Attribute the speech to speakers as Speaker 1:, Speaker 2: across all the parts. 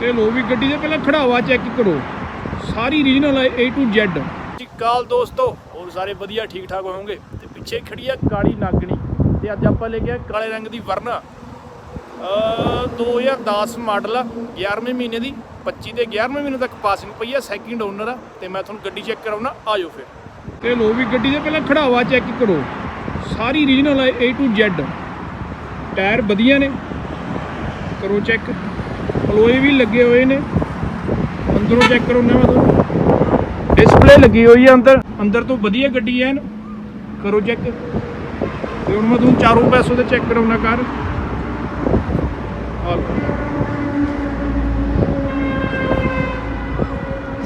Speaker 1: ਤੇ ਲੋ ਵੀ ਗੱਡੀ ਦੇ ਪਹਿਲਾਂ ਖੜਾਵਾ ਚੈੱਕ ਕਰੋ। ਸਾਰੀ ਰੀਜਨਲ ਹੈ A to Z ਜੀ ਕਾਲ ਦੋਸਤੋ ਹੋਰ ਸਾਰੇ ਵਧੀਆ ਠੀਕ ਠਾਕ ਹੋਵੋਗੇ? ਤੇ ਪਿੱਛੇ ਖੜੀ ਆ ਕਾਲੀ ਨਾਗਣੀ ਤੇ ਅੱਜ ਆਪਾਂ ਲੈ ਕੇ ਆਏ ਕਾਲੇ ਰੰਗ ਦੀ ਵਰਨਾ। ਅ 2010 ਮਾਡਲ ਆ 11ਵੇਂ ਮਹੀਨੇ ਦੀ 25 ਤੇ 11ਵੇਂ ਮਹੀਨੇ ਤੱਕ ਪਾਸਿੰਗ ਪਈ ਆ ਸੈਕਿੰਡ ਓਨਰ ਆ ਤੇ ਮੈਂ ਤੁਹਾਨੂੰ ਗੱਡੀ ਚੈੱਕ ਕਰਾਉਣਾ ਆਜੋ ਫਿਰ। ਤੇ ਲੋ ਵੀ ਗੱਡੀ ਦੇ ਪਹਿਲਾਂ ਖੜਾਵਾ ਚੈੱਕ ਕਰੋ। ਸਾਰੀ ਰੀਜਨਲ ਹੈ A to Z ਟਾਇਰ ਵਧੀਆ ਨੇ। ਕਰੋ ਚੈੱਕ। ਪਲੋਏ ਵੀ ਲੱਗੇ ਹੋਏ ਨੇ। ਅੰਦਰੋਂ ਚੈੱਕ ਕਰੋ ਨਾ ਮੈਂ ਤੁਹਾਨੂੰ ਡਿਸਪਲੇ ਲੱਗੀ ਹੋਈ ਹੈ ਅੰਦਰ। ਅੰਦਰ ਤੋਂ ਵਧੀਆ ਗੱਡੀ ਐਨ। ਕਰੋ ਚੈੱਕ ਤੇ ਹੁਣ ਮੈਂ ਤੁਹਾਨੂੰ ਚਾਰੋਂ ਪੈਸੋਂ ਤੇ ਚੈੱਕ ਕਰਾਉਣਾ ਕਰ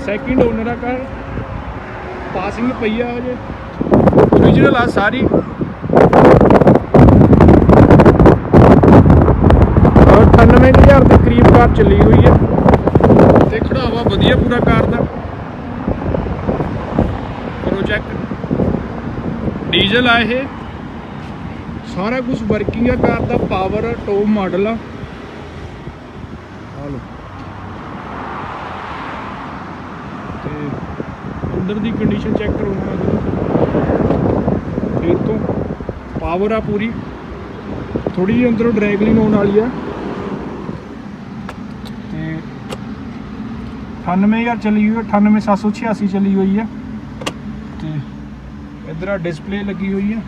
Speaker 1: ਸੈਕਿੰਡ ਓਨਰ ਆ ਕਾਰ ਪਾਸਿੰਗ ਪਈ ਆ ਅਜੇ ਓਰੀਜਨਲ ਆ ਸਾਰੀ। ਦੇ ਕਰੀਬ ਕਾਰ ਚੱਲੀ ਹੋਈ ਹੈ। ਤੇ ਖੜਾਵਾ ਵਧੀਆ ਪੂਰਾ ਕਾਰ ਦਾ। ਕਰੋ ਚੈੱਕ ਡੀਜ਼ਲ ਆ ਇਹ। ਸਾਰਾ ਕੁਝ ਵਰਕਿੰਗ ਆ ਕਾਰ ਦਾ ਪਾਵਰ ਟੋਪ ਮਾਡਲ ਆ। ਆ ਲਓ। ਤੇ ਅੰਦਰ ਦੀ ਕੰਡੀਸ਼ਨ ਚੈੱਕ ਕਰਾਉਣਾ ਫਿਰ ਤੋਂ ਪਾਵਰ ਆ ਪੂਰੀ। ਥੋੜੀ ਜਿਹੀ ਅੰਦਰੋਂ ਡਰੈਗਲਿੰਗ ਹੋਣ ਵਾਲੀ ਆ ਤੇ 98000 ਚੱਲੀ ਹੋਈ ਹੈ 98786 ਚੱਲੀ ਹੋਈ ਹੈ ਤੇ ਇਧਰ ਆ ਡਿਸਪਲੇ ਲੱਗੀ ਹੋਈ ਹੈ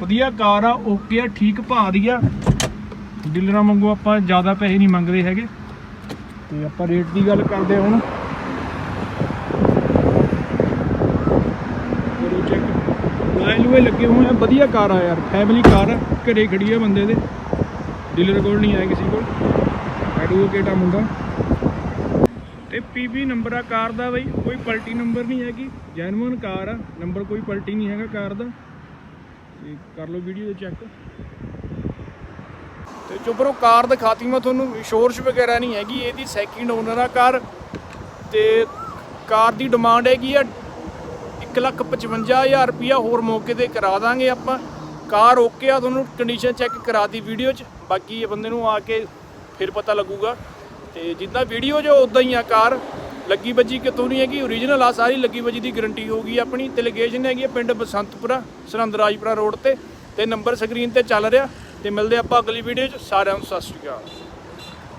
Speaker 1: ਵਧੀਆ ਕਾਰ ਆ ਓਕੇ ਆ ਠੀਕ ਭਾਅ ਦੀ ਆ ਡੀਲਰਾਂ ਵਾਂਗੂ ਆਪਾਂ ਜ਼ਿਆਦਾ ਪੈਸੇ ਨਹੀਂ ਮੰਗਦੇ ਹੈਗੇ ਤੇ ਆਪਾਂ ਰੇਟ ਦੀ ਗੱਲ ਕਰਦੇ ਹਾਂ ਹੁਣ ਕਰੋ ਚੈੱਕ ਲਾਈਨ ਲੱਗੇ ਹੋਏ ਆ ਵਧੀਆ ਕਾਰ ਆ ਯਾਰ ਫੈਮਿਲੀ ਕਾਰ ਆ ਘਰੇ ਖੜੀ ਆ ਬੰਦੇ ਦੇ ਡੀਲਰ ਕੋਲ ਨਹੀਂ ਆਇਆ ਕਿਸੇ ਕੋਲ ਐਡਵੋਕੇਟ ਆ ਮੁੰਡਾ ਤੇ ਪੀਬੀ ਨੰਬਰ ਆ ਕਾਰ ਦਾ ਬਈ, ਕੋਈ ਪਲਟੀ ਨੰਬਰ ਨਹੀਂ ਹੈਗੀ। ਜੈਨੂਇਨ ਕਾਰ ਆ, ਨੰਬਰ ਕੋਈ ਪਲਟੀ ਨਹੀਂ ਹੈਗਾ ਕਾਰ ਦਾ। ਤੇ ਕਰ ਲਓ ਵੀਡੀਓ ਦੇ ਚੈੱਕ। ਤੇ ਚੁੱਪਰੋ ਕਾਰ ਦਿਖਾਤੀ ਮੈਂ ਤੁਹਾਨੂੰ, ਸ਼ੋਰਸ ਵਗੈਰਾ ਨਹੀਂ ਹੈਗੀ, ਇਹਦੀ ਸੈਕਿੰਡ ਓਨਰ ਆ ਕਾਰ। ਤੇ ਕਾਰ ਦੀ ਡਿਮਾਂਡ ਹੈਗੀ ਆ 155000 ਰੁਪਿਆ ਹੋਰ ਮੌਕੇ ਤੇ ਕਰਾ ਦਾਂਗੇ ਆਪਾਂ। ਕਾਰ ਓਕੇ ਆ, ਤੁਹਾਨੂੰ ਕੰਡੀਸ਼ਨ ਚੈੱਕ ਕਰਾ ਦੀ ਵੀਡੀਓ 'ਚ। ਬਾਕੀ ਇਹ ਬੰਦੇ ਨੂੰ ਆ ਕੇ ਫਿਰ ਪਤਾ ਲੱਗੂਗਾ। ਤੇ ਜਿੱਦਾਂ ਵੀਡੀਓ ਜੋ ਉਦਾਂ ਹੀ ਆ, ਕਾਰ ਲੱਗੀ ਵੱਜੀ ਕਿਤੋਂ ਨਹੀਂ ਹੈਗੀ? ਓਰੀਜਨਲ ਆ, ਸਾਰੀ ਲੱਗੀ ਬੱਜੀ ਦੀ ਗਾਰੰਟੀ ਹੋਊਗੀ ਆਪਣੀ। ਤੇ ਲੋਕੇਸ਼ਨ ਹੈਗੀ ਪਿੰਡ ਬਸੰਤਪੁਰਾ ਸਰਹੰਦ ਰਾਜਪੁਰਾ ਰੋਡ ਤੇ। ਤੇ ਨੰਬਰ ਸਕਰੀਨ ਤੇ ਚੱਲ ਰਿਹਾ। ਤੇ ਮਿਲਦੇ ਆਪਾਂ ਅਗਲੀ ਵੀਡੀਓ 'ਚ। ਸਾਰਿਆਂ ਨੂੰ ਸਤਿ ਸ਼੍ਰੀ ਅਕਾਲ।